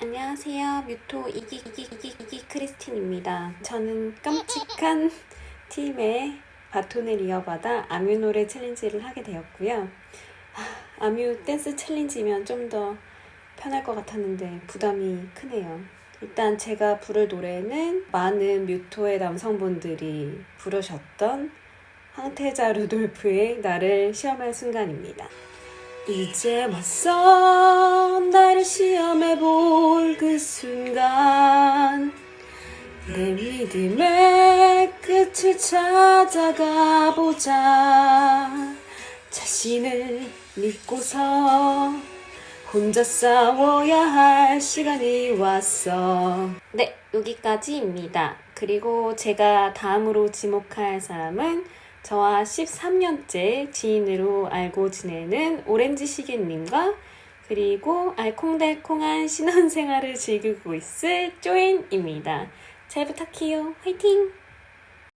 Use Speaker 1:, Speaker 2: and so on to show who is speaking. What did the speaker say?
Speaker 1: 안녕하세요. 뮤토 이기 이기 이기 이기 크리스틴입니다. 저는 깜찍한 팀의 바톤을 이어받아 아뮤 노래 챌린지를 하게 되었고요. 아, 아뮤 댄스 챌린지면 좀 더 편할 것 같았는데 부담이 크네요. 일단 제가 부를 노래는 많은 뮤토의 남성분들이 부르셨던 황태자 루돌프의 나를 시험할 순간입니다. 이제 왔어 나를 볼 그 순간 내 믿음의 끝을 찾아가 보자. 자신을 믿고서 혼자 싸워야 할 시간이 왔어. 네 여기까지입니다. 그리고 제가 다음으로 지목할 사람은 저와 13년째 지인으로 알고 지내는 오렌지 시계님과 그리고 알콩달콩한 신혼생활을 즐기고 있을 쪼인입니다. 잘 부탁해요. 화이팅!